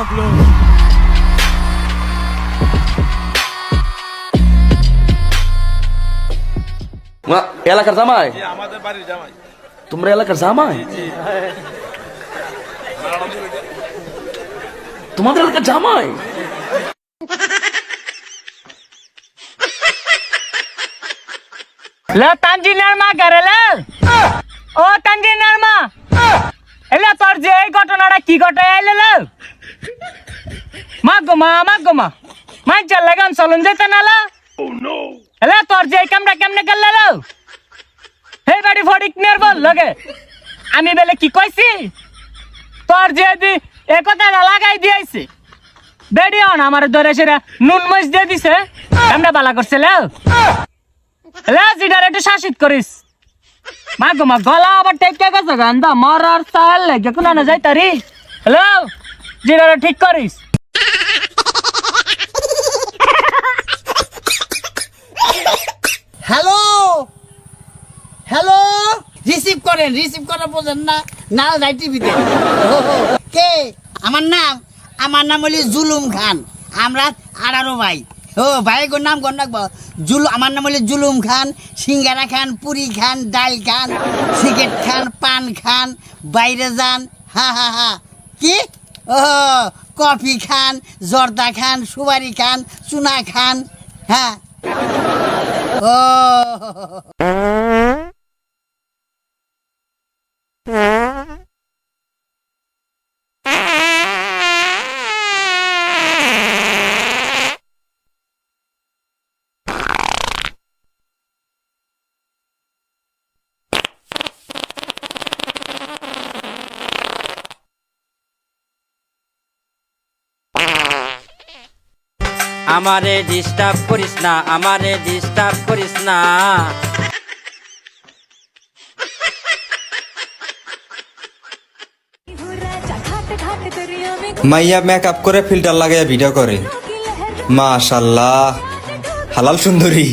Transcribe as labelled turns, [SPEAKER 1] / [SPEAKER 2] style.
[SPEAKER 1] Pablo.
[SPEAKER 2] এলাকার জামাই?
[SPEAKER 1] জি, আমাদের বাড়ির জামাই।
[SPEAKER 2] তোমরা এলাকার জামাই? তোমাদের এলাকার জামাই?
[SPEAKER 3] লে তানজিনার মা করে লে। ও তানজিনার মা। এলে তোর যে এই ঘটনাটা কি ঘটে এলে লে। মা মা গো মা। মাই চল লাগান, চলুন যেতে না লে এলে তোর যে কামটা কেমনে করলে হে বাড়ি ফড়িক নিয়ার বল লগে। আমি বেলে কি কইছি? তোর যে এ কথাটা লাগাই দিয়েছে। বেড়ি হন আমার ধরে সেরা নুন মরিচ দিয়ে দিছে। কামটা বালা করছে, লে। লাজিডার একটু শাসিত করিস। মা গো মা, গলা আবার টেকে গেছে, গান্দা, মরার সাল লাগে কোন না যাই তারি হ্যালো জিডারে ঠিক করিস
[SPEAKER 4] হ্যালো হ্যালো রিসিভ করেন রিসিভ করা বোঝেন না না যাই টিভিতে কে? আমার নাম আমার নাম হলি জুলুম খান। আমরা আঠারো ভাই। ও, ভাই গোর নাম গণ রাখব। জুল, আমার নাম হলি জুলুম খান, সিঙ্গারা খান, পুরি খান, ডাল খান, সিগারেট খান, পান খান, বাইরে যান। হা হা হা। কি? ও কফি খান, জর্দা খান, সুপারি খান, চুনা খান। হ্যাঁ। ও
[SPEAKER 5] আমারে ডিস্টার্ব করিস না আমারে ডিস্টার্ব করিস না।
[SPEAKER 6] মাইয়া মেকআপ করে ফিল্টার লাগাইয়া ভিডিও করে। মাশাল্লাহ হালাল সুন্দরী।